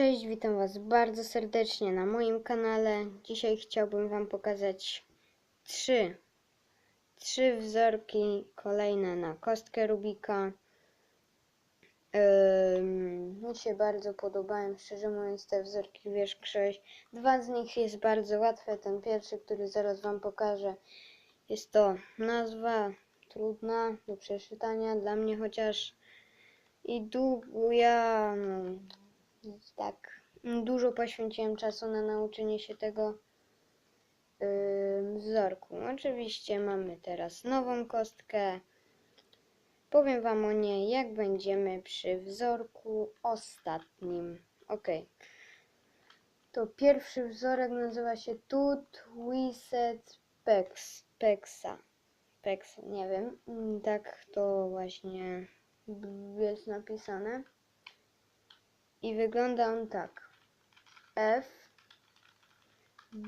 Cześć, witam Was bardzo serdecznie na moim kanale. Dzisiaj chciałbym Wam pokazać trzy, trzy wzorki kolejne na kostkę Rubika. Ym, mi się bardzo podobają, szczerze mówiąc, te wzorki większość. Dwa z nich jest bardzo łatwe. Ten pierwszy, który zaraz Wam pokażę, jest to nazwa trudna do przeczytania dla mnie chociaż i długo ja no, dużo poświęciłem czasu na nauczenie się tego yy, wzorku. Oczywiście mamy teraz nową kostkę. Powiem Wam o niej, jak będziemy przy wzorku ostatnim. Ok. To pierwszy wzorek nazywa się Tut Wiset Pex, Pexa. Pexa, nie wiem. Mm, Tak to właśnie jest napisane. I wygląda on tak. F,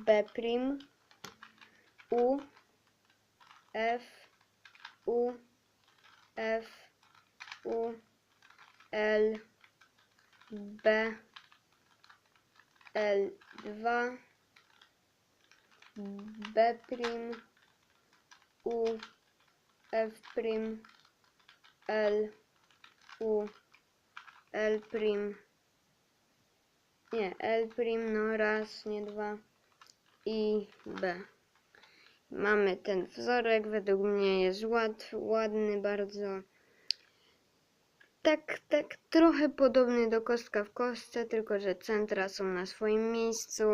B prim, U, F, U, F, U, L, B, L2, B prim, U, F prim, L, U, L prim, nie, L prim, no raz, nie dwa i B. Mamy ten wzorek, według mnie jest ład, ładny bardzo. Tak, tak, trochę podobny do kostka w kostce, tylko że centra są na swoim miejscu.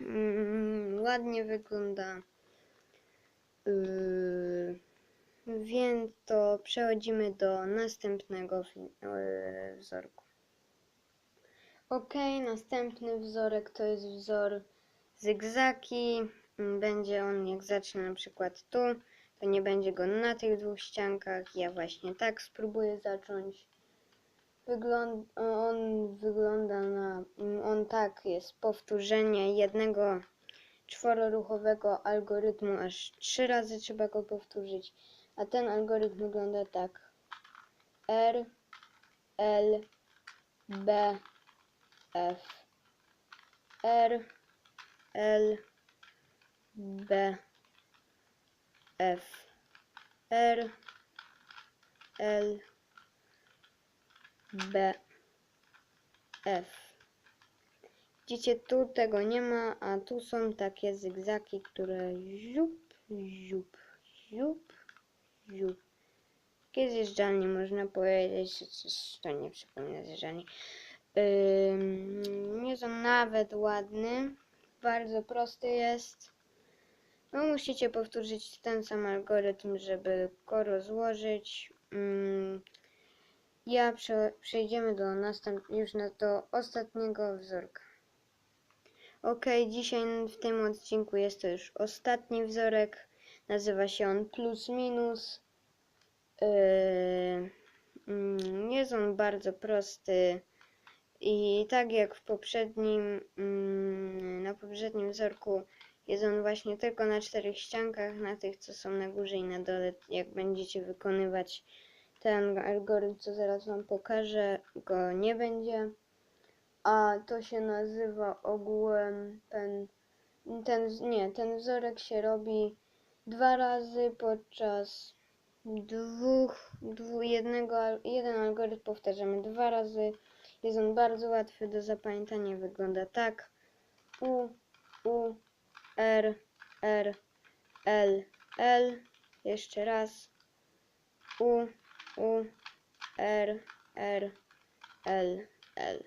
Mm, ładnie wygląda. Yy, więc to przechodzimy do następnego yy, wzorku. Ok, następny wzorek to jest wzór zygzaki. Mm, Będzie on, jak zacznę na przykład tu, to nie będzie go na tych dwóch ściankach. Ja właśnie tak spróbuję zacząć. Wygląd on wygląda na. mm, On tak jest powtórzenie jednego czwororuchowego algorytmu, aż trzy razy trzeba go powtórzyć. A ten algorytm wygląda tak: R, L, B, F R L B F R L B F Widzicie, tu tego nie ma, a tu są takie zygzaki, które ziup, ziup, ziup, ziup. Takie zjeżdżalnie można powiedzieć, to nie przypomina zjeżdżalni. Nie są nawet ładny. Bardzo prosty jest. No, musicie powtórzyć ten sam algorytm, żeby go rozłożyć. Ym, ja prze, przejdziemy do następ, już na, do ostatniego wzorka. Ok, dzisiaj w tym odcinku jest to już ostatni wzorek. Nazywa się on plus minus. Yy, mm, jest on bardzo prosty. I tak jak w poprzednim, mm, na poprzednim wzorku jest on właśnie tylko na czterech ściankach, na tych co są na górze i na dole, jak będziecie wykonywać ten algorytm, co zaraz Wam pokażę, go nie będzie. A to się nazywa ogółem ten, ten, nie, ten wzorek się robi dwa razy podczas dwóch, dwu, jednego, jeden algorytm powtarzamy dwa razy. Jest on bardzo łatwy do zapamiętania. Wygląda tak. U, U, R, R, L, L. Jeszcze raz. U, U, R, R, L, L.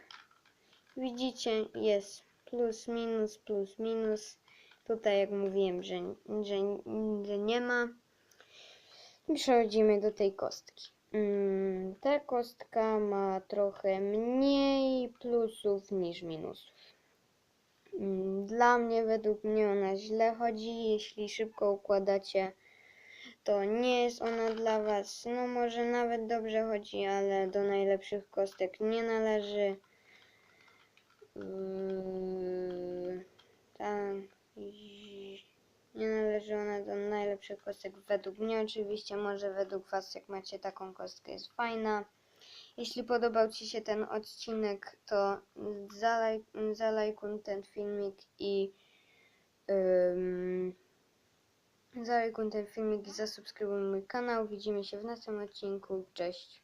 Widzicie, jest plus, minus, plus, minus. Tutaj, jak mówiłem, że, że, że nie ma. Przechodzimy do tej kostki. Mm, ta kostka ma trochę mniej plusów niż minusów. Mm, Dla mnie, według mnie, ona źle chodzi. Jeśli szybko układacie, to nie jest ona dla Was. No, może nawet dobrze chodzi, ale do najlepszych kostek nie należy. Yy, tak. Nie należy ona do najlepszych kostek według mnie oczywiście, może według Was jak macie taką kostkę jest fajna. Jeśli podobał Ci się ten odcinek, to zalaj, zalajkuj ten filmik i um, zalajkuj ten filmik i zasubskrybuj mój kanał. Widzimy się w następnym odcinku. Cześć!